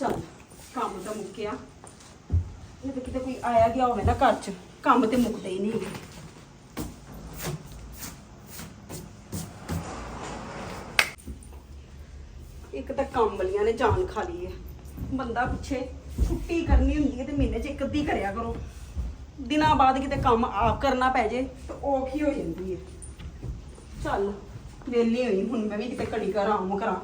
ਚੱਲ, ਕੰਮ ਤਾਂ ਮੁੱਕਿਆ। ਇਹ ਤਾਂ ਕਿਤੇ ਕੋਈ ਆਇਆ ਗਿਆ ਹੋਵੇ ਨਾ ਘਰ 'ਚ, ਕੰਮ ਤੇ ਮੁੱਕਦੇ ਹੀ ਨਹੀਂ ਇੱਕ ਤਾਂ ਕੰਮ ਵਾਲੀਆਂ ਨੇ ਜਾਨ ਖਾ ਲਈ ਹੈ। ਬੰਦਾ ਪੁੱਛੇ ਛੁੱਟੀ ਕਰਨੀ ਹੁੰਦੀ ਹੈ ਤੇ ਮਹੀਨੇ 'ਚ ਇੱਕ ਅੱਧੀ ਕਰਿਆ ਕਰੋ। ਦਿਨਾਂ ਬਾਅਦ ਕਿਤੇ ਕੰਮ ਆਪ ਕਰਨਾ ਪੈ ਜੇ ਤੇ ਔਖੀ ਹੋ ਜਾਂਦੀ ਹੈ। ਚੱਲ, ਵਿਹਲੀ ਹੋਈ, ਹੁਣ ਮੈਂ ਵੀ ਕਿਤੇ ਘੜੀ ਘਰ ਆਰਾਮ ਕਰਾਂ।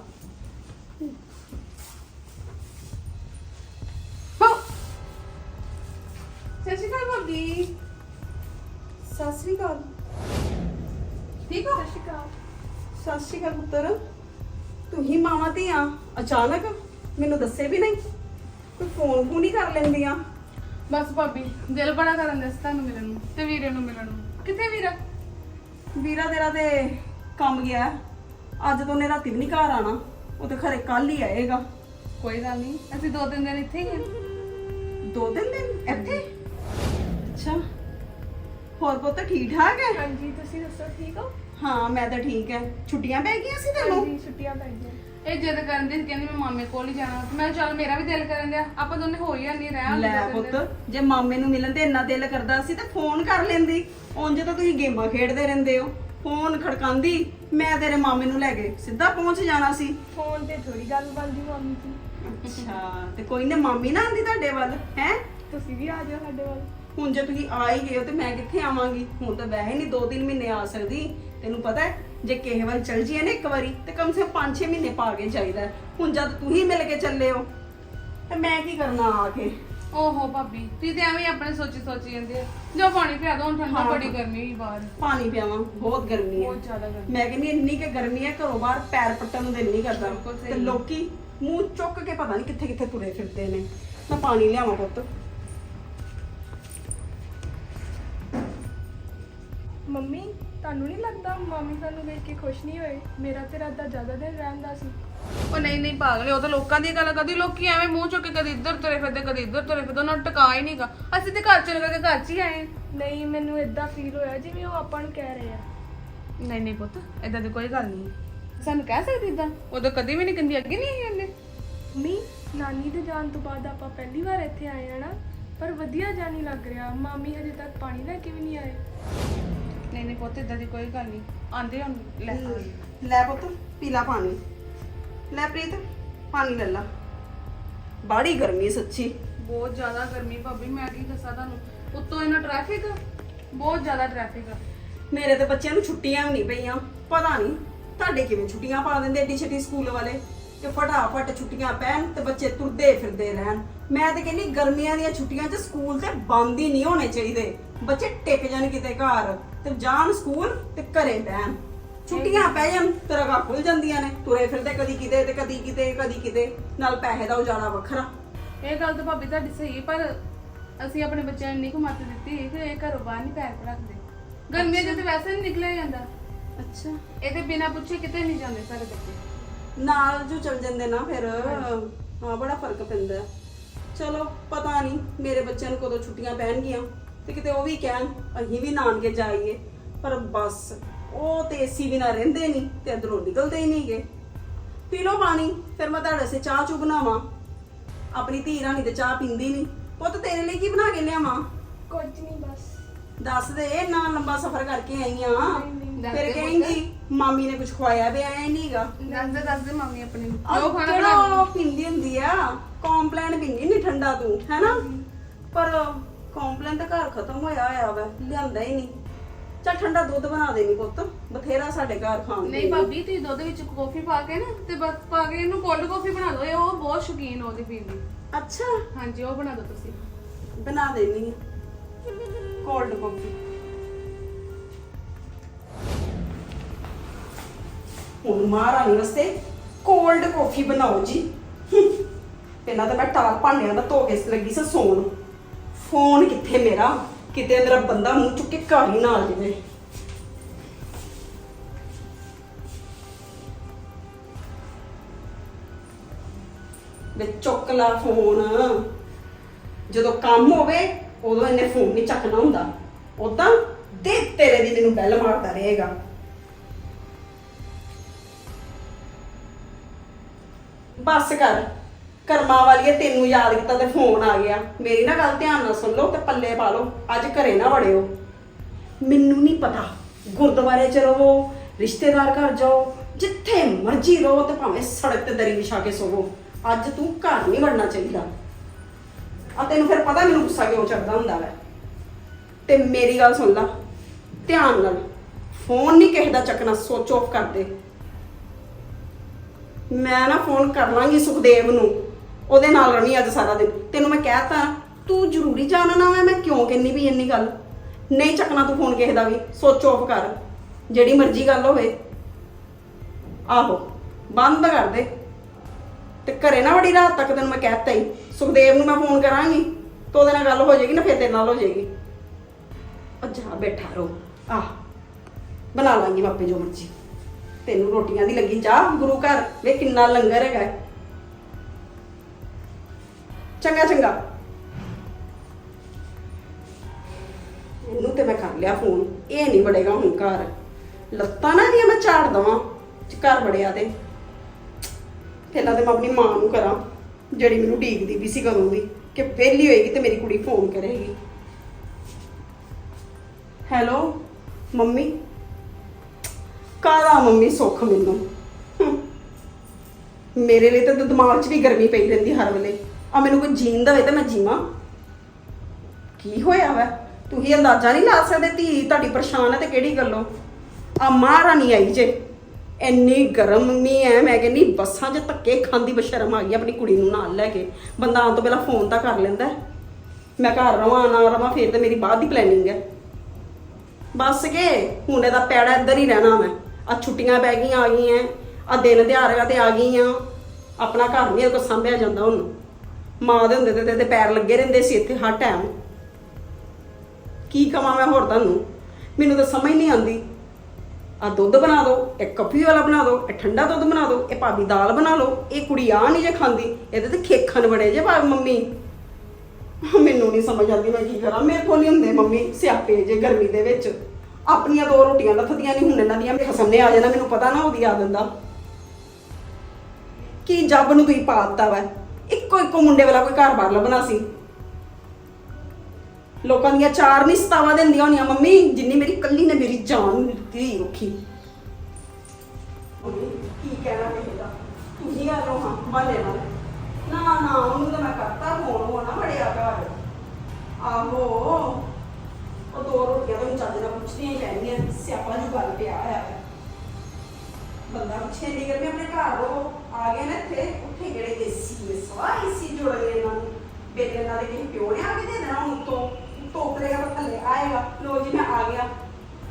ਅਕਾਲ ਪੁੱਤਰ? ਤੂੰ ਹੀ ਮਾਵਾਂ ਤੇ ਆ ਅਚਾਨਕ? ਮੈਨੂੰ ਦੱਸੇ ਵੀ ਨਹੀਂ? ਕੋਈ ਫੋਨ ਫੋਨ ਹੀ ਕਰ ਲੈਂਦੀਆਂ। ਬਸ ਭਾਬੀ ਦਿਲ ਬੜਾ ਕਰਨ ਦੇ ਤੁਹਾਨੂੰ ਮਿਲਣ ਨੂੰ ਤੇ ਵੀਰੇ ਨੂੰ ਮਿਲਣ ਨੂੰ। ਕਿੱਥੇ ਵੀਰਾ? ਵੀਰਾ ਤੇਰਾ ਤੇ ਕੰਮ ਗਿਆ ਅੱਜ ਤੋਂ ਨੇ ਰਾਤੀ ਵੀ ਨਹੀਂ ਘਰ ਆਣਾ ਉਹ ਤੇ ਖਰੇ ਕੱਲ ਹੀ ਆਏਗਾ। ਕੋਈ ਗੱਲ ਨਹੀਂ ਅਸੀਂ ਦੋ ਤਿੰਨ ਦਿਨ ਇੱਥੇ ਹੀ ਹਾਂ। ਦੋ ਤਿੰਨ ਦਿਨ ਇੱਥੇ? ਅੱਛਾ। ਹੋਰ ਪੁੱਤ ਠੀਕ ਠਾਕ ਹੈ? ਹਾਂਜੀ ਤੁਸੀਂ ਦੱਸੋ ਠੀਕ ਹੋ? ਹਾਂ ਮੈਂ ਤਾਂ ਠੀਕ ਹੈ ਛੁੱਟੀਆਂ ਪੈ ਗਈਆਂ ਸੀ ਤੈਨੂੰ ਹਾਂਜੀ ਛੁੱਟੀਆਂ ਪੈ ਗਈਆਂ। ਇਹ ਜਿੱਦ ਕਰਨ ਦੀ ਕਹਿੰਦੀ ਮੈਂ ਮਾਮੇ ਕੋਲ ਹੀ ਜਾਣਾ। ਮੈਂ ਕਿਹਾ ਚੱਲ ਮੇਰਾ ਵੀ ਦਿਲ ਕਰਨ ਦਿਆ। ਆਪਾਂ ਦੋਨੇ ਹੋ ਹੀ ਨਹੀਂ ਰਹਿ ਲੈ ਪੁੱਤ ਜੇ ਮਾਮੇ ਨੂੰ ਮਿਲਣ ਤੇ ਇੰਨਾ ਦਿਲ ਕਰਦਾ ਸੀ ਤੇ ਫੋਨ ਕਰ ਲੈਂਦੀ। ਉਂਝ ਤਾਂ ਤੁਸੀਂ ਗੇਮਾਂ ਖੇਡਦੇ ਰਹਿੰਦੇ ਹੋ। ਫੋਨ ਖੜਕਾਉਂਦੀ ਮੈਂ ਤੇਰੇ ਮਾਮੇ ਨੂੰ ਲੈ ਕੇ ਸਿੱਧਾ ਪਹੁੰਚ ਜਾਣਾ ਸੀ। ਫੋਨ ਤੇ ਥੋੜੀ ਗੱਲ ਬਣਦੀ ਮਾਮੀ ਜੀ ਅੱਛਾ ਤੇ ਕੋਈ ਨਾ ਮਾਮੀ ਨਾ ਆਂਦੀ ਤੁਹਾਡੇ ਵੱਲ ਹੈ? ਤੁਸੀਂ ਵੀ ਆ ਜਾਓ ਸਾਡੇ ਵੱਲ। ਹੁਣ ਜੇ ਤੁਸੀਂ ਆ ਹੀ ਗਏ ਹੋ ਤੇ ਮੈਂ ਕਿੱਥੇ ਆਵਾਂਗੀ? ਹੁਣ ਤਾਂ ਵੈਸੇ ਨਹੀਂ 2-3 ਮਹੀਨੇ ਆ ਸਕਦੀ। ਤੈਨੂੰ ਪਤਾ ਹੈ ਜੇ ਕਿਸੇ ਵੱਲ ਚਲ ਜੀਏ ਨਾ ਇੱਕ ਵਾਰੀ ਤੇ ਕਮ ਸੇ ਕਮ 5-6 ਮਹੀਨੇ ਪਾ ਕੇ ਚਾਹੀਦਾ ਹੈ। ਹੁਣ ਜਦ ਤੂੰ ਹੀ ਮਿਲ ਕੇ ਚੱਲੇ ਹੋ ਤੇ ਮੈਂ ਕੀ ਕਰਨਾ ਆ ਕੇ? ਓਹੋ ਭਾਬੀ ਤੁਸੀਂ ਤੇ ਐਵੇਂ ਹੀ ਆਪਣੇ ਸੋਚੀ ਸੋਚੀ ਜਾਂਦੇ ਆ ਜੋ ਪਾਣੀ ਪਿਆ ਦੋ ਹੁਣ ਠੰਡਾ ਹਾਂ। ਬੜੀ ਗਰਮੀ ਹੋਈ ਬਾਹਰ। ਪਾਣੀ ਪਿਆਵਾਂ ਬਹੁਤ ਗਰਮੀ ਹੈ। ਬਹੁਤ ਜ਼ਿਆਦਾ ਗਰਮੀ। ਮੈਂ ਕਹਿੰਦੀ ਇੰਨੀ ਕਿ ਗਰਮੀ ਹੈ ਘਰੋਂ ਬਾਹਰ ਪੈਰ ਪੱਟਣ ਨੂੰ ਦਿਲ ਨਹੀਂ ਕਰਦਾ। ਬਿਲਕੁਲ ਸਹੀ। ਤੇ ਲੋਕੀ ਮੂੰਹ ਚੁੱਕ ਕੇ ਪਤਾ ਨਹੀਂ ਕਿੱਥੇ ਕਿੱਥੇ ਤੁਰੇ ਫਿਰਦੇ ਨੇ। ਮੈਂ ਪਾਣੀ ਲਿਆਵਾਂ ਪੁੱਤ। ਮੰਮੀ ਤੁਹਾਨੂੰ ਨਹੀਂ ਲੱਗਦਾ ਮਾਮੀ ਸਾਨੂੰ ਵੇਖ ਕੇ ਖੁਸ਼ ਨਹੀਂ ਹੋਏ? ਮੇਰਾ ਤੇ ਰਾਦਾ ਜ਼ਿਆਦਾ ਦਿਨ ਰਹਿਣ ਦਾ ਸੀ। ਉਹ ਨਹੀਂ ਨਹੀਂ ਪਾਗਲੇ ਉਹ ਤਾਂ ਲੋਕਾਂ ਦੀ ਗੱਲ ਕਦੀ ਲੋਕੀ ਐਵੇਂ ਮੂੰਹ ਚੁੱਕ ਕੇ ਕਦੀ ਇੱਧਰ ਤੁਰੇ ਫਿਰਦੇ ਕਦੀ ਇੱਧਰ ਤੁਰੇ ਫਿਰਦੇ ਉਹਨਾਂ ਨੂੰ ਟਿਕਾ ਹੀ ਨਹੀਂਗਾ ਅਸੀਂ ਤੇ ਘਰ ਚਲੇ ਗਏ ਘਰ 'ਚ ਹੀ ਆਏ। ਨਹੀਂ ਮੈਨੂੰ ਇਦਾਂ ਫੀਲ ਹੋਇਆ ਜਿਵੇਂ ਉਹ ਆਪਾਂ ਨੂੰ ਕਹਿ ਰਹੇ ਆ। ਨਹੀਂ ਨਹੀਂ ਪੁੱਤ ਏਦਾਂ ਦੀ ਕੋਈ ਗੱਲ ਨਹੀਂ। ਸਾਨੂੰ ਕਹਿ ਸਕਦੀ ਇਦਾਂ ਉਦੋਂ ਕਦੀ ਵੀ ਨਹੀਂ ਕਹਿੰਦੀ ਅੱਗੇ ਨਹੀਂ ਆਈ ਉਹਨੇ। ਮੰਮੀ ਨਾਨੀ ਦੇ ਜਾਣ ਤੋਂ ਬਾਅਦ ਆਪਾਂ ਪਹਿਲੀ ਵਾਰ ਇੱਥੇ ਆਏ ਆ ਨਾ ਪਰ ਵਧੀਆ ਜਾਨੀ ਲੱਗ ਰਿਹਾ। ਮਾਮੀ ਹਜੇ ਤੱਕ ਪਾਣੀ ਲੈ ਕੇ ਵੀ ਨਹੀਂ ਆਏ। ਨਹੀਂ ਨਹੀਂ ਪੁੱਤ ਏਦਾਂ ਦੀ ਕੋਈ ਗੱਲ ਨਹੀਂ। ਆਂਦੇ ਹੁਣ ਲੈ। ਲੈ ਪੁੱਤ ਪੀਲਾ ਪਾਣੀ। ਲੈ ਪ੍ਰੀਤ ਪਾਣੀ ਲੈ ਲਾ। ਬਾੜੀ ਗਰਮੀ ਸੱਚੀ। ਬਹੁਤ ਜ਼ਿਆਦਾ ਗਰਮੀ ਭਾਬੀ ਮੈਂ ਕੀ ਦੱਸਾਂ ਤੁਹਾਨੂੰ? ਉੱਤੋਂ ਇਹਨਾਂ ਟ੍ਰੈਫਿਕ ਬਹੁਤ ਜ਼ਿਆਦਾ ਟ੍ਰੈਫਿਕ ਆ। ਮੇਰੇ ਤੇ ਬੱਚਿਆਂ ਨੂੰ ਛੁੱਟੀਆਂ ਵੀ ਨਹੀਂ ਪਈਆਂ। ਪਤਾ ਨਹੀਂ ਤੁਹਾਡੇ ਕਿਵੇਂ ਛੁੱਟੀਆਂ ਪਾ ਦਿੰਦੇ ਏਡੀ ਛੇਤੀ ਸਕੂਲ ਵਾਲੇ? ਕਿ ਫਟਾਫਟ ਛੁੱਟੀਆਂ ਪੈਣ ਤੇ ਬੱਚੇ ਤੁਰਦੇ ਫਿਰਦੇ ਰਹਿਣ। ਮੈਂ ਤੇ ਕਹਿੰਦੀ ਗਰਮੀਆਂ ਦੀਆਂ ਛੁੱਟੀਆਂ 'ਚ ਸਕੂਲ ਤੇ ਬੰਦ ਹੀ ਨਹੀਂ ਹੋਣੇ ਚਾਹੀਦੇ। ਬੱਚੇ ਟਿਕ ਜਾਣ ਕਿਤੇ ਘਰ। ਤੇ ਜਾਣ ਸਕੂਲ ਤੇ ਘਰੇ ਬਹਿਣ। ਛੁੱਟੀਆਂ ਪੈ ਜਾਣ ਤੇ ਰਗਾ ਖੁੱਲ ਜਾਂਦੀਆਂ ਨੇ ਤੁਰੇ ਫਿਰਦੇ ਕਦੀ ਕਿਤੇ ਤੇ ਕਦੀ ਕਿਤੇ ਕਦੀ ਕਿਤੇ ਨਾਲ ਪੈਸੇ ਦਾ ਉਜਾੜਾ ਵੱਖਰਾ। ਇਹ ਗੱਲ ਤਾਂ ਭਾਬੀ ਤੁਹਾਡੀ ਸਹੀ ਪਰ ਅਸੀਂ ਆਪਣੇ ਬੱਚਿਆਂ ਨੂੰ ਨਹੀਂ ਕੁ ਮੱਤ ਦਿੱਤੀ ਕਿ ਇਹ ਘਰੋਂ ਬਾਹਰ ਨਹੀਂ ਪੈਰ ਰੱਖਦੇ। ਗਰਮੀਆਂ 'ਚ ਤਾਂ ਵੈਸੇ ਨਹੀਂ ਨਿਕਲਿਆ ਜਾਂਦਾ। ਅੱਛਾ। ਇਹਦੇ ਬਿਨਾ ਪੁੱਛੇ ਕਿਤੇ ਨਹੀਂ ਜਾਂਦੇ ਸਾਡੇ ਬੱਚੇ। ਨਾਲ ਜੋ ਚਲ ਜਾਂਦੇ ਨਾ ਫਿਰ ਹਾਂ ਬੜਾ ਫ਼ਰਕ ਪੈਂਦਾ। ਹੈ। ਚਲੋ ਪਤਾ ਨਹੀਂ ਮੇਰੇ ਬੱਚਿਆਂ ਨੂੰ ਕਦੋਂ ਛੁੱਟੀਆਂ ਪੈਣਗੀਆਂ। ਤੇ ਕਿਤੇ ਉਹ ਵੀ ਕਹਿਣ ਅਸੀਂ ਵੀ ਨਾਨਕੇ ਜਾਈਏ। ਪਰ ਬਸ ਉਹ ਤੇ ਏਸੀ ਬਿਨਾ ਰਹਿੰਦੇ ਨਹੀਂ ਤੇ ਅੰਦਰੋਂ ਨਿਕਲਦੇ ਹੀ ਨਹੀਂਗੇ। ਪੀ ਲਓ ਪਾਣੀ ਫਿਰ ਮੈਂ ਤੁਹਾਡੇ ਸੇ ਚਾਹ ਚੂ ਬਣਾਵਾਂ। ਆਪਣੀ ਧੀ ਰਾਣੀ ਤੇ ਚਾਹ ਪੀਂਦੀ ਨਹੀਂ ਪੁੱਤ ਤੇਰੇ ਲਈ ਕੀ ਬਣਾ ਕੇ ਲਿਆਵਾਂ? ਕੁਝ ਨਹੀਂ ਬਸ। ਦੱਸ ਦੇ ਨਾ ਲੰਬਾ ਸਫ਼ਰ ਕਰਕੇ ਆਈ ਆ। ਫਿਰ ਕਹੇਂਗੀ ਮਾਮੀ ਨੇ ਕੁਝ ਖਵਾਇਆ ਵੀ ਆਇਆ ਨਹੀਂਗਾ ਦੱਸ ਦੇ ਦੱਸ ਦੇ ਮੰਮੀ ਆਪਣੀ ਨੂੰ। ਉਹ ਜੋ ਖਾਣਾ ਉਹ ਪੀਂਦੀ ਹੁੰਦੀ ਆ? ਕੰਪਲੇਨ ਪੀਂਦੀ ਨਹੀਂ ਠੰਡਾ ਤੂੰ ਹੈਨਾ? ਪਰ ਕੰਪਲੇਨ ਤਾਂ ਘਰ ਖਤਮ ਹੋਇਆ ਹੋਇਆ ਵਾ ਲਿਆਂਦਾ ਹੀ ਨਹੀਂ। ਚੱਲ ਠੰਡਾ ਦੁੱਧ ਬਣਾ ਦੇਣੀ ਪੁੱਤ ਬਥੇਰਾ ਸਾਡੇ ਘਰ ਖਾਣ ਨਹੀਂ। ਭਾਬੀ ਤੁਸੀਂ ਦੁੱਧ ਵਿੱਚ ਕੌਫੀ ਪਾ ਕੇ ਨਾ ਤੇ ਬਸ ਪਾ ਕੇ ਇਹਨੂੰ ਕੋਲਡ ਕੌਫੀ ਬਣਾ ਦਿਓ ਇਹ ਉਹ ਬਹੁਤ ਸ਼ੌਕੀਨ ਉਹਦੀ ਪੀਣ ਦੀ ਅੱਛਾ। ਹਾਂਜੀ ਉਹ ਬਣਾ ਦਿਓ ਤੁਸੀਂ। ਬਣਾ ਦੇਣੀ ਕੋਲਡ ਕਾਫੀ ਹੁਣ ਮਹਾਰਾਣੀ ਵਾਸਤੇ ਕੋਲਡ ਕਾਫੀ ਬਣਾਓ ਜੀ। ਪਹਿਲਾਂ ਤਾਂ ਮੈਂ ਟਾਲ ਭਾਂਡਿਆਂ ਦਾ ਧੋ ਕੇ ਲੱਗੀ ਸੀ ਸੌਣ ਫੋਨ ਕਿੱਥੇ ਮੇਰਾ? ਕਿਤੇ ਮੇਰਾ ਬੰਦਾ ਮੂੰਹ ਚੁੱਕ ਕੇ ਘਰ ਹੀ ਨਾ ਆ ਜਾਵੇ। ਵੇ ਚੁੱਕ ਲਾ ਫੋਨ। ਜਦੋਂ ਕੰਮ ਹੋਵੇ, ਉਦੋਂ ਇਹਨੇ ਫੋਨ ਨਹੀਂ ਚੱਕਣਾ ਹੁੰਦਾ। ਉਦਾਂ ਦੇ ਤੇਰੇ ਦੀ ਮੈਨੂੰ ਬੈਲ ਮਾਰਦਾ ਰਹੇਗਾ। ਬਸ ਕਰ। ਕਰਮਾਂ ਵਾਲੀਏ ਤੈਨੂੰ ਯਾਦ ਕੀਤਾ ਤੇ ਫੋਨ ਆ ਗਿਆ। ਮੇਰੀ ਨਾ ਗੱਲ ਧਿਆਨ ਨਾਲ ਸੁਣ ਲਓ ਤੇ ਪੱਲੇ ਪਾ ਲਓ। ਅੱਜ ਘਰੇ ਨਾ ਵੜਿਓ। ਮੈਨੂੰ ਨਹੀਂ ਪਤਾ। ਗੁਰਦੁਆਰੇ ਚ ਰਹੋ ਰਿਸ਼ਤੇਦਾਰ ਘਰ ਜਾਓ, ਜਿੱਥੇ ਮਰਜ਼ੀ ਰਹੋ ਤੇ ਭਾਵੇਂ ਸੜਕ ਤੇ ਦਰੀ ਵਿਛਾ ਕੇ ਸੋਵੋ। ਅੱਜ ਤੂੰ ਘਰ ਨਹੀਂ ਵੜਨਾ ਚਾਹੀਦਾ। ਆ ਤੈਨੂੰ ਫਿਰ ਪਤਾ ਮੈਨੂੰ ਗੁੱਸਾ ਕਿਉਂ ਚੜਦਾ ਹੁੰਦਾ ਵੈ? ਤੇ ਮੇਰੀ ਗੱਲ ਸੁਣ ਲੈ। ਧਿਆਨ ਨਾਲ। ਫੋਨ ਨਹੀਂ ਕਿਸੇ ਦਾ ਚੱਕਣਾ ਸੋਚ ਆਫ ਕਰ ਦੇ ਮੈਂ ਨਾ ਫੋਨ ਕਰ ਲਾਂਗੀ ਸੁਖਦੇਵ ਨੂੰ। ਉਹਦੇ ਨਾਲ ਰਣੀ ਅੱਜ ਸਾਰਾ ਦਿਨ। ਤੈਨੂੰ ਮੈਂ ਕਹਿਤਾ, ਤੂੰ ਜ਼ਰੂਰੀ ਜਾਣਨਾ ਵਾ, ਮੈਂ ਕਿਉਂ ਕਹਿੰਨੀ ਵੀ ਇੰਨੀ ਗੱਲ? ਨਹੀਂ ਚੱਕਣਾ ਤੂੰ ਫੋਨ ਕਿਸੇ ਦਾ ਵੀ ਸੋਚ ਆਫ ਕਰ। ਜਿਹੜੀ ਮਰਜ਼ੀ ਗੱਲ ਹੋਵੇ। ਆਹੋ, ਬੰਦ ਕਰ ਦੇ। ਤੇ ਘਰੇ ਨਾ ਬੜੀ ਰਾਤ ਤੱਕ ਤੈਨੂੰ ਮੈਂ ਕਹਿਤਾ ਹੀ, ਸੁਖਦੇਵ ਨੂੰ ਮੈਂ ਫੋਨ ਕਰਾਂਗੀ, ਤੇ ਉਹਦੇ ਨਾਲ ਗੱਲ ਹੋ ਜਾਏਗੀ ਨਾ, ਫਿਰ ਤੇਰੇ ਨਾਲ ਹੋ ਜਾਏਗੀ। ਅੱਛਾ ਬੈਠਾ ਰਹੋ ਆਹ ਬਣਾ ਲਾਂਗੀ ਮਾਪੇ ਜੋ ਮਰਜ਼ੀ। ਤੈਨੂੰ ਰੋਟੀਆਂ ਦੀ ਲੱਗੀ ਚਾਹ, ਗੁਰੂ ਘਰ। ਵੇ ਕਿੰਨਾ ਲੰਗਰ ਹੈਗਾ। ਚੰਗਾ ਚੰਗਾ। ਇਹਨੂੰ ਤੇ ਮੈਂ ਕਰ ਲਿਆ ਫੋਨ। ਇਹ ਨਹੀਂ ਵੜੇਗਾ ਹੁਣ ਘਰ। ਲੱਤਾਂ ਨਾ ਇਹਦੀਆਂ ਮੈਂ ਝਾੜ ਦਵਾਂ ਚ ਘਰ ਵੜਿਆ ਤੇ। ਪਹਿਲਾਂ ਤੇ ਮੈਂ ਆਪਣੀ ਮਾਂ ਨੂੰ ਕਰਾਂ, ਜਿਹੜੀ ਮੈਨੂੰ ਢੀਕਦੀ ਵੀ ਸੀ ਕਦੋਂ ਦੀ, ਕਿ ਵਿਹਲੀ ਹੋਏਗੀ ਤੇ ਮੇਰੀ ਕੁੜੀ ਫੋਨ ਕਰੇਗੀ। Hello, mummy? ਕਾਹਦਾ ਮੰਮੀ ਸੁੱਖ ਮੈਨੂੰ? ਮੇਰੇ ਲਈ ਤਾਂ ਦਿਮਾਗ 'ਚ ਵੀ ਗਰਮੀ ਪਈ ਰਹਿੰਦੀ ਹਰ ਵੇਲੇ। ਆ ਮੈਨੂੰ ਕੋਈ ਜੀਣ ਦਵੇ ਤੇ ਮੈਂ ਜੀਵਾਂ। ਕੀ ਹੋਇਆ ਵੈ? ਤੁਸੀਂ ਅੰਦਾਜ਼ਾ ਨਹੀਂ ਲਾ ਸਕਦੇ ਧੀ ਤੁਹਾਡੀ ਪਰੇਸ਼ਾਨ ਹੈ ਤੇ ਕਿਹੜੀ ਗੱਲੋਂ? ਆ ਮਹਾਰਾਣੀ ਆਈ ਜੇ। ਇੰਨੀ ਗਰਮੀ ਐ, ਮੈਂ ਕਹਿੰਦੀ ਬੱਸਾਂ 'ਚ ਧੱਕੇ ਖਾਂਦੀ ਬਸ਼ਰਮ ਆ ਗਈ ਆਪਣੀ ਕੁੜੀ ਨੂੰ ਨਾਲ ਲੈ ਕੇ। ਬੰਦਾ ਆਉਣ ਤੋਂ ਪਹਿਲਾਂ ਫੋਨ ਤਾਂ ਕਰ ਲੈਂਦਾ। ਮੈਂ ਘਰ ਰਵਾਂ, ਨਾ ਰਵਾਂ, ਫਿਰ ਤਾਂ ਮੇਰੀ ਬਾਅਦ ਦੀ ਪਲੈਨਿੰਗ ਹੈ ਬਸ ਕੇ, ਹੁਣ ਇਹਦਾ ਪੈੜਾ ਇੱਧਰ ਹੀ ਰਹਿਣਾ ਮੈਂ। ਆ ਛੁੱਟੀਆਂ ਪੈ ਗਈਆਂ, ਆ ਗਈਆਂ। ਆ ਦਿਨ ਦਿਹਾੜੀਆਂ ਤੇ ਆ ਗਈਆਂ। ਆਪਣਾ ਘਰ ਨਹੀਂ ਕੋ ਸੰਭਿਆ ਜਾਂਦਾ ਹੁਣ ਮਾਂ ਦੇ ਹੁੰਦੇ ਤੇ ਇਹਦੇ ਪੈਰ ਲੱਗੇ ਰਹਿੰਦੇ ਸੀ ਇੱਥੇ ਹਰ ਟਾਈਮ ਕੀ ਕਵਾਂ ਮੈਂ ਹੋਰ ਤੁਹਾਨੂੰ? ਮੈਨੂੰ ਤਾਂ ਸਮਝ ਨਹੀਂ ਆਉਂਦੀ। ਆ ਦੁੱਧ ਬਣਾ ਦਿਓ ਇਹ ਕਫੀ ਵਾਲਾ ਬਣਾ ਦਿਓ ਇਹ ਠੰਡਾ ਦੁੱਧ ਬਣਾ ਦਿਓ ਇਹ ਭਾਬੀ ਦਾਲ ਬਣਾ ਲਓ, ਇਹ ਕੁੜੀ ਆ ਨਹੀਂ ਜੇ ਖਾਂਦੀ, ਇਹਦੇ ਤੇ ਖੇਖਣ ਬੜੇ ਜੇ ਭਾਵੇਂ ਮੰਮੀ। ਮੈਨੂੰ ਨਹੀਂ ਸਮਝ ਆਉਂਦੀ ਮੈਂ ਕੀ ਕਰਾਂ, ਮੇਰੇ ਕੋਲ ਨਹੀਂ ਹੁੰਦੇ ਮੰਮੀ ਸਿਆਪੇ ਜੇ ਗਰਮੀ ਦੇ ਵਿੱਚ। ਆਪਣੀਆਂ ਦੋ ਰੋਟੀਆਂ ਲੱਥਦੀਆਂ ਨਹੀਂ, ਹੁਣ ਇਹਨਾਂ ਦੀਆਂ ਮੇਰੇ ਖਸਮ ਨੇ ਆ ਜਾਣਾ, ਮੈਨੂੰ ਪਤਾ ਨਾ ਉਹਦੀ ਆ ਦਿੰਦਾ ਕੀ ਜੱਬ ਨੂੰ ਤੁਸੀਂ ਪਾਤਾ ਵਾ? ਇੱਕੋ ਇੱਕੋ ਮੁੰਡੇ ਵਾਲਾ ਕੋਈ ਘਰ ਬਾਰ ਲੱਭਣਾ ਸੀ। ਲੋਕਾਂ ਦੀਆਂ ਚਾਰ ਨਹੀਂ ਸਤਾਵਾਂ ਦਿੰਦੀਆਂ ਹੋਣੀਆਂ, ਮੰਮੀ, ਜਿੰਨੀ ਮੇਰੀ ਕੱਲੀ ਨੇ ਮੇਰੀ ਜਾਨ ਦਿੱਤੀ ਔਖੀ। ਕੀ ਕਹਿਣਾ ਕਿਸੇ ਤੁਸੀਂ ਆ ਲੋ ਹਾਂ ਬਾਲੇ ਨਾਲ। ਨਾ ਨਾ, ਉਹਨੂੰ ਤਾਂ ਮੈਂ ਕਰਤਾ ਫੋਨ ਹੋਣਾ ਬੜਿਆ ਘਰ। ਆਹੋ, ਉਹ ਦੋ ਰੋਟੀਆਂ ਤਾਂ ਚੱਜ ਨਾਲ ਪੁੱਛਦੀਆਂ ਹੀ ਪੈਣੀਆਂ ਸਿਆਪਾ ਜੀ ਗੱਲ ਪਿਆ ਆ ਬੰਦਾ ਪੁੱਛੇ ਨਹੀਂ ਕਰ ਆਪਣੇ ਘਰ ਰਹੋ ਆ ਗਏ ਨਾ ਇੱਥੇ। ਉੱਥੇ ਕਿਹੜੇ ਏਸੀ ਹੈ ਸਵਾ ਏਸੀ ਜੁੜ ਗਏ ਇਹਨਾਂ ਨੂੰ। ਬੇਲੇ ਨਾਲ ਦੇ ਪਿਓ ਨੇ ਆ ਕੇ ਦੇ ਦੇਣਾ, ਹੁਣ ਤੋਂ ਟੋਕਰੇਗਾ ਤਾਂ ਥੱਲੇ ਆਏਗਾ। ਲੋ ਜੀ, ਮੈਂ ਆ ਗਿਆ।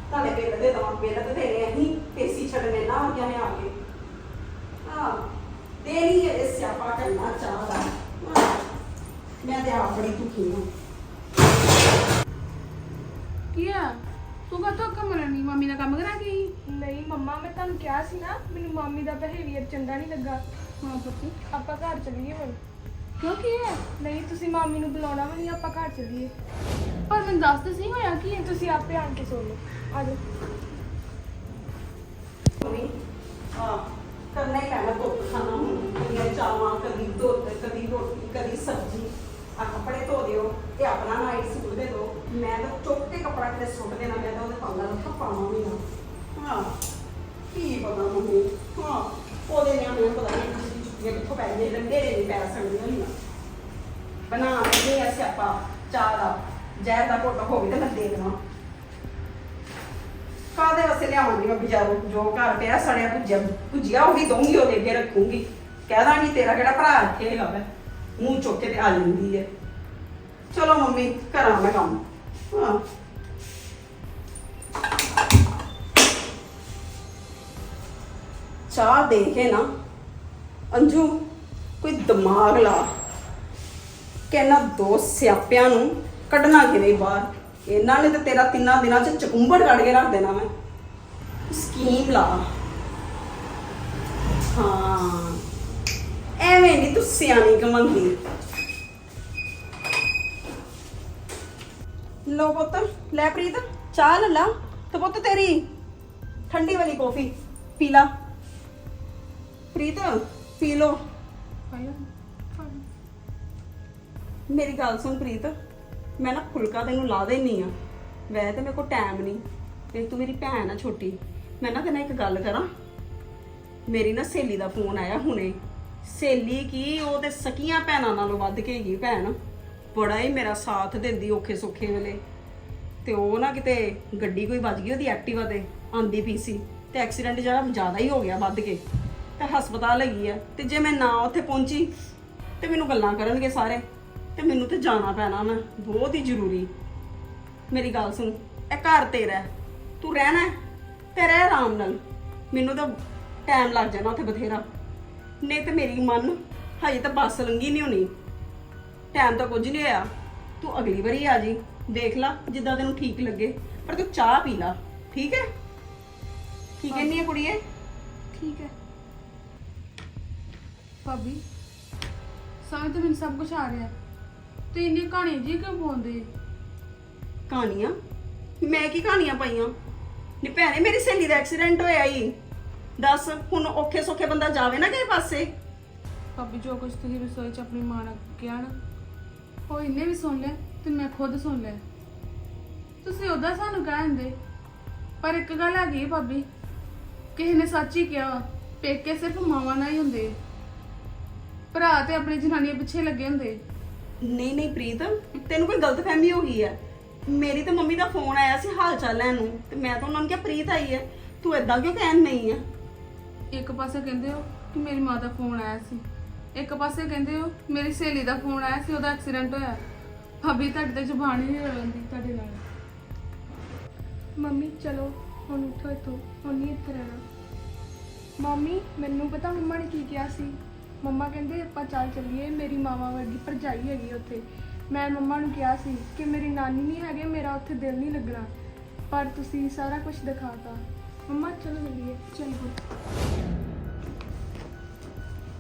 ਤੁਹਾਡੇ ਬਿੱਲ ਦੇ ਦਵਾਂ ਬਿੱਲ ਤੇ ਦੇਣੇ ਅਸੀਂ ਏਸੀ ਛੱਡਣੇ ਨਾ ਹੋ ਜਾਣੇ ਆ ਕੇ। ਹਾਂ, ਦੇਣੀ ਹੈ ਇਹ ਸਿਆਪਾ ਕਰਨਾ ਚਾਹਦਾ। ਮੈਂ ਤੇ ਆਪ ਬੜੀ ਦੁਖੀ ਹਾਂ। ਕੀ ਆ ਤੂੰ ਕਦੋਂ ਕੰਮ ਕਰਨੀ ਮੰਮੀ ਦਾ ਕੰਮ ਕਰਾ ਗਈ ਨਹੀਂ ਮੰਮਾ ਮੈਂ ਤੁਹਾਨੂੰ ਕਿਹਾ ਸੀ ਨਾ ਮੈਨੂੰ ਮਾਮੀ ਦਾ ਬਿਹੇਵੀਅਰ ਚੰਗਾ ਨਹੀਂ ਲੱਗਾ। ਹਾਂ ਪੁੱਤ। ਆਪਾਂ ਘਰ ਚੱਲੀਏ ਹੁਣ। ਕਿਉਂ ਕੀ ਹੈ ਨਹੀਂ ਤੁਸੀਂ ਮਾਮੀ ਨੂੰ ਬੁਲਾਉਣਾ ਵੀ ਨਹੀਂ ਆਪਾਂ ਘਰ ਚੱਲੀਏ। ਪਰ ਮੈਨੂੰ ਦੱਸ ਤੇ ਸਹੀ ਹੋਇਆ ਕੀ ਹੈ? ਤੁਸੀਂ ਆਪੇ ਆਣ ਕੇ ਸੋ ਲਓ। ਆ ਜਾਓ। ਮੰਮੀ ਹਾਂ ਕਰਨਾ ਹੀ ਪੈਣਾ ਧੁੱਪ ਖਾਣਾ ਹੁਣ। ਕਦੀ ਚਾਵਾਂ ਕਦੀ ਦੁੱਧ ਕਦੀ ਰੋਟੀ ਕਦੀ ਸਬਜ਼ੀ। ਆ ਕੱਪੜੇ ਧੋ ਦਿਓ ਤੇ ਆਪਣਾ ਨਾਈਟ ਸੂਟ ਦੇ ਦਿਓ। ਮੈਂ ਤਾਂ ਕੇ ਕੱਪੜਾ ਕਿਤੇ ਸੁੱਟ ਦੇਣਾ ਮੈਂ ਤਾਂ ਉਹਦੇ ਪਾਉਂਦਾ ਲੱਥਾ ਪਾਵਾਂ ਵੀ ਨਾ ਹਾਂ। ਕੀ ਪਤਾ ਮੰਮੀ? ਹਾਂ। ਉਹਦੇ ਨਿਆਣੇ ਨੂੰ ਪਤਾ ਨਹੀਂ ਕਿਸੇ ਚੁੱਕੀਆਂ ਕਿੱਥੋਂ ਪੈ ਗਈਆਂ ਰੰਗੇ ਦੇ ਨਹੀਂ ਪੈ ਸਕਦੀਆਂ ਹੁੰਦੀਆਂ ਬਣਾ ਕੇ ਅਸੀਂ ਆਪਾਂ ਚਾਹ ਦਾ। ਜ਼ਹਿਰ ਦਾ ਘੁੱਟ ਹੋਵੇ ਤੇ ਮੈਂ ਦੇ ਦੇਵਾਂ। ਕਾਦੇ ਵਾਸਤੇ ਲਿਆਵਾਂਗੀ ਮੈਂ ਬਾਜ਼ਾਰੋਂ? ਜੋ ਘਰ ਪਿਆ ਸੜਿਆ ਭੁੱਜਿਆ ਭੁੱਜਿਆ ਉਹੀ ਦਊਂਗੀ ਉਹਦੇ ਅੱਗੇ ਰੱਖੂੰਗੀ। ਕਹਿ ਦਾਂਗੀ ਤੇਰਾ ਕਿਹੜਾ ਭਰਾ ਇੱਥੇ ਹੈਗਾ ਵਾ। ਮੂੰਹ ਚੁੱਕ ਕੇ ਤੇ ਆ ਜਾਂਦੀ ਹੈ। ਚਲੋ ਮੰਮੀ ਕਰਾਂ ਮੈਂ ਕੰਮ। ਹਾਂ। ਚਾਹ ਦੇ ਕੇ ਨਾ, ਅੰਜੂ, ਕੋਈ ਦਿਮਾਗ ਲਾ ਕਿ ਦੋ ਸਿਆਪਿਆਂ ਨੂੰ ਕੱਢਣਾ ਕਿਵੇਂ ਬਾਹਰ? ਇਹਨਾਂ ਨੇ ਤੇ ਤੇਰਾ ਤਿੰਨਾਂ ਦਿਨਾਂ ਚ ਚਕੁੰਬੜ ਕੱਢ ਕੇ ਰੱਖ ਦੇਣਾ ਮੈਂ ਸਕੀਮ ਲਾ। ਹਾਂ। ਐਵੇਂ ਨਹੀਂ ਤੂੰ ਸਿਆਣੀ ਕਮੰਦੀ। ਲੋ ਪੁੱਤ, ਲੈ ਪ੍ਰੀਤ, ਚਾਹ ਲੈ ਲਾ। ਤੇ ਪੁੱਤ ਤੇਰੀ ਠੰਡੀ ਵਾਲੀ ਕੌਫੀ ਪੀ ਲਾ। ਪ੍ਰੀਤ ਪੀ ਲੋ ਮੇਰੀ ਗੱਲ ਸੁਣ ਪ੍ਰੀਤ ਮੈਂ ਨਾ ਫੁਲਕਾ ਤੈਨੂੰ ਲਾ ਦੇਣੀ ਆ। ਵੈਸੇ ਤੇ ਮੇਰੇ ਕੋਲ ਟਾਈਮ ਨਹੀਂ ਤੇ ਤੂੰ ਮੇਰੀ ਭੈਣ ਆ ਛੋਟੀ। ਮੈਂ ਨਾ ਤੈਨੂੰ ਇੱਕ ਗੱਲ ਕਰਾਂ। ਮੇਰੀ ਨਾ ਸਹੇਲੀ ਦਾ ਫੋਨ ਆਇਆ ਹੁਣੇ। ਸਹੇਲੀ ਕੀ ਉਹ ਤੇ ਸਕੀਆਂ ਭੈਣਾਂ ਨਾਲੋਂ ਵੱਧ ਕੇ ਹੈਗੀ ਭੈਣ। ਬੜਾ ਹੀ ਮੇਰਾ ਸਾਥ ਦਿੰਦੀ ਔਖੇ ਸੌਖੇ ਵੇਲੇ। ਤੇ ਉਹ ਨਾ ਕਿਤੇ ਗੱਡੀ ਕੋਈ ਵੱਜ ਗਈ ਉਹਦੀ ਐਕਟਿਵਾ ਤੇ ਆਂਦੀ ਪਈ ਸੀ। ਤੇ ਐਕਸੀਡੈਂਟ ਜਿਹੜਾ ਜ਼ਿਆਦਾ ਹੀ ਹੋ ਗਿਆ ਵੱਧ ਕੇ। ਤੇ ਹਸਪਤਾਲ ਹੈਗੀ ਆ। ਤੇ ਜੇ ਮੈਂ ਨਾ ਉੱਥੇ ਪਹੁੰਚੀ ਤੇ ਮੈਨੂੰ ਗੱਲਾਂ ਕਰਨਗੇ ਸਾਰੇ। ਤੇ ਮੈਨੂੰ ਤੇ ਜਾਣਾ ਪੈਣਾ ਮੈਂ ਬਹੁਤ ਹੀ ਜ਼ਰੂਰੀ। ਮੇਰੀ ਗੱਲ ਸੁਣ ਇਹ ਘਰ ਤੇਰਾ ਹੈ। ਤੂੰ ਰਹਿਣਾ ਹੈ, ਤੇ ਰਹਿ ਆਰਾਮ ਨਾਲ। ਮੈਨੂੰ ਤਾਂ ਟਾਈਮ ਲੱਗ ਜਾਣਾ ਉੱਥੇ ਬਥੇਰਾ। ਨਹੀਂ ਤੇ ਮੇਰੀ ਮਨ ਹਜੇ ਤਾਂ ਬੱਸ ਲੰਗੀ ਨਹੀਂ ਹੋਣੀ। ਟਾਈਮ ਤਾਂ ਕੁਝ ਨਹੀਂ ਹੋਇਆ। ਤੂੰ ਅਗਲੀ ਵਾਰੀ ਆ ਜੀ। ਦੇਖ ਲੈ ਜਿੱਦਾਂ ਤੈਨੂੰ ਠੀਕ ਲੱਗੇ। ਪਰ ਤੂੰ ਚਾਹ ਪੀ ਲੈ। ਠੀਕ ਹੈ? ਕੀ ਕਹਿੰਦੀ ਹੈ ਕੁੜੀਏ? ਠੀਕ ਹੈ। ਭਾਬੀ ਸਮਝ ਤਾਂ ਮੈਨੂੰ ਸਭ ਕੁਝ ਆ ਰਿਹਾ। ਤੇ ਇੰਨੀ ਕਹਾਣੀ ਜੀ ਕਿਉਂ ਪਾਉਂਦੇ? ਕਹਾਣੀਆਂ? ਮੈਂ ਕੀ ਕਹਾਣੀਆਂ ਪਾਈਆਂ? ਨੀ ਭੈਣੇ ਮੇਰੀ ਸਹੇਲੀ ਦਾ ਐਕਸੀਡੈਂਟ ਹੋਇਆ ਈ। ਦੱਸ ਹੁਣ ਔਖੇ ਸੌਖੇ ਬੰਦਾ ਜਾਵੇ ਨਾ ਕਿਸੇ ਪਾਸੇ। ਭਾਬੀ ਜੋ ਕੁਝ ਤੁਸੀਂ ਰਸੋਈ 'ਚ ਆਪਣੀ ਮਾਂ ਨਾਲ ਕਿਹਾ ਨਾ ਉਹ ਇਹਨੇ ਵੀ ਸੁਣ ਲਿਆ ਤੇ ਮੈਂ ਖੁਦ ਸੁਣ ਲਿਆ। ਤੁਸੀਂ ਉਹਦਾ ਸਾਨੂੰ ਕਹਿੰਦੇ ਪਰ ਇੱਕ ਗੱਲ ਹੈਗੀ ਭਾਬੀ ਕਿਸੇ ਨੇ ਸੱਚ ਹੀ ਕਿਹਾ ਪੇਕੇ ਸਿਰਫ ਮਾਵਾਂ ਨਾਲ ਹੀ ਹੁੰਦੇ ਭਰਾ ਤੇ ਆਪਣੀ ਜਨਾਨੀਆਂ ਪਿੱਛੇ ਲੱਗੇ ਹੁੰਦੇ। ਨਹੀਂ ਨਹੀਂ ਪ੍ਰੀਤ ਤੈਨੂੰ ਕੋਈ ਗਲਤਫਹਿਮੀ ਹੋ ਗਈ ਹੈ? ਮੇਰੀ ਤਾਂ ਮੰਮੀ ਦਾ ਫੋਨ ਆਇਆ ਸੀ ਹਾਲ ਚਾਲ ਲੈਣ ਨੂੰ ਤੇ ਮੈਂ ਤਾਂ ਉਹਨਾਂ ਨੂੰ ਕਿਹਾ ਪ੍ਰੀਤ ਆਈ ਹੈ ਤੂੰ ਏਦਾਂ ਕਿਉਂ ਕਹਿਣ ਨਹੀਂ ਆ ਇੱਕ ਪਾਸੇ ਕਹਿੰਦੇ ਹੋ ਕਿ ਮੇਰੀ ਮਾਂ ਦਾ ਫੋਨ ਆਇਆ ਸੀ। ਇੱਕ ਪਾਸੇ ਕਹਿੰਦੇ ਹੋ ਮੇਰੀ ਸਹੇਲੀ ਦਾ ਫੋਨ ਆਇਆ ਸੀ ਉਹਦਾ ਐਕਸੀਡੈਂਟ ਹੋਇਆ। ਭਾਬੀ ਤੁਹਾਡੇ ਤੇ ਜ਼ੁਬਾਨ ਹੀ ਨਹੀਂ ਰਲਦੀ ਤੁਹਾਡੇ ਨਾਲ। ਮੰਮੀ ਚਲੋ ਹੁਣ ਉੱਠੋ ਇੱਥੋਂ ਹੁਣ ਨਹੀਂ ਇੱਥੇ ਰਹਿਣਾ। ਮੰਮੀ ਮੈਨੂੰ ਪਤਾ ਮੰਮਾ ਨੇ ਕੀ ਕਿਹਾ ਸੀ? ਮੰਮਾ ਕਹਿੰਦੇ ਆਪਾਂ ਚੱਲ ਚੱਲੀਏ ਮੇਰੀ ਮਾਵਾ ਵਰਗੀ ਭਰਜਾਈ ਹੈਗੀ ਉੱਥੇ। ਮੈਂ ਮੰਮਾ ਨੂੰ ਕਿਹਾ ਸੀ ਕਿ ਮੇਰੀ ਨਾਨੀ ਨਹੀਂ ਹੈਗੇ ਮੇਰਾ ਉੱਥੇ ਦਿਲ ਨਹੀਂ ਲੱਗਣਾ। ਪਰ ਤੁਸੀਂ ਸਾਰਾ ਕੁਝ ਦਿਖਾਤਾ। ਮੰਮਾ ਚਲੋ ਚੱਲੀਏ ਚਲੋ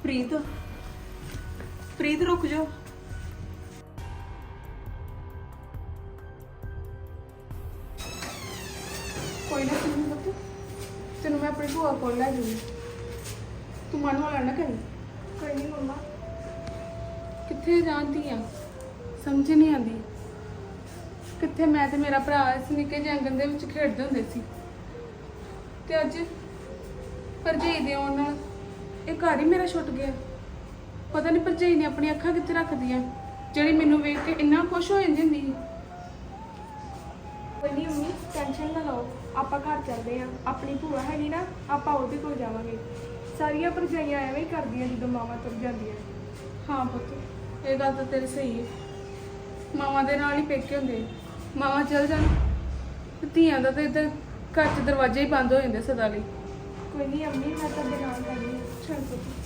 ਪ੍ਰੀਤ ਪ੍ਰੀਤ ਰੁਕ ਜਾ। ਕੋਈ ਨਾ ਤੈਨੂੰ ਮੈਂ ਆਪਣੀ ਭੂਆ ਕੋਲ ਲੈ ਜਾਊਂਗੀ। ਤੂੰ ਮਨ ਹੌਲਾ ਨਾ ਕਰੀ। ਕੋਈ ਨਹੀਂ ਮੰਮਾ। ਕਿੱਥੇ ਜਾਂਦੀ ਆ? ਸਮਝ ਨਹੀਂ ਆਉਂਦੀ। ਕਿੱਥੇ ਮੈਂ ਤੇ ਮੇਰਾ ਭਰਾ ਇਸ ਨਿੱਕੇ ਜਿਹੇ ਆਂਗਣ ਦੇ ਵਿੱਚ ਖੇਡਦੇ ਹੁੰਦੇ ਸੀ। ਤੇ ਅੱਜ ਭਰਜਾਈ ਦੇ ਆਉਣ ਨਾਲ ਇਹ ਘਰ ਹੀ ਮੇਰਾ ਛੁੱਟ ਗਿਆ। ਪਤਾ ਨਹੀਂ ਭਰਜਾਈ ਨੇ ਆਪਣੀ ਅੱਖਾਂ ਕਿੱਥੇ ਰੱਖਦੀਆਂ। ਜਿਹੜੀ ਮੈਨੂੰ ਵੇਖ ਕੇ ਇੰਨਾ ਖੁਸ਼ ਹੋ ਜਾਂਦੀ ਹੁੰਦੀ ਸੀ। ਨਹੀਂ ਮੰਮੀ ਟੈਨਸ਼ਨ ਨਾ ਲਓ। ਆਪਾਂ ਘਰ ਚੱਲਦੇ ਆਂ। ਆਪਣੀ ਭੂਆ ਹੈਗੀ ਨਾ ਆਪਾਂ ਉਹਦੇ ਕੋਲ ਜਾਵਾਂਗੇ। ਸਾਰੀਆਂ ਭਰਜਾਈਆਂ ਐਵੇਂ ਹੀ ਕਰਦੀਆਂ ਜਦੋਂ ਮਾਵਾਂ ਤੁਰ ਜਾਂਦੀਆਂ। ਹਾਂ ਪੁੱਤ ਇਹ ਗੱਲ ਤਾਂ ਤੇਰੀ ਸਹੀ ਹੈ। ਮਾਵਾਂ ਦੇ ਨਾਲ ਹੀ ਪੇਕੇ ਹੁੰਦੇ ਮਾਵਾਂ ਚਲ ਜਾਣ ਤੇ ਧੀਆਂ ਦਾ ਤਾਂ ਇੱਧਰ ਘਰ 'ਚ ਦਰਵਾਜ਼ੇ ਹੀ ਬੰਦ ਹੋ ਜਾਂਦੇ ਸਦਾ ਲਈ। ਕੋਈ ਨਹੀਂ ਅੰਮੀ ਮੈਂ ਤੁਹਾਡੇ ਨਾਲ ਹੈਗੀ ਹਾਂ। ਚਲ ਪੁੱਤ।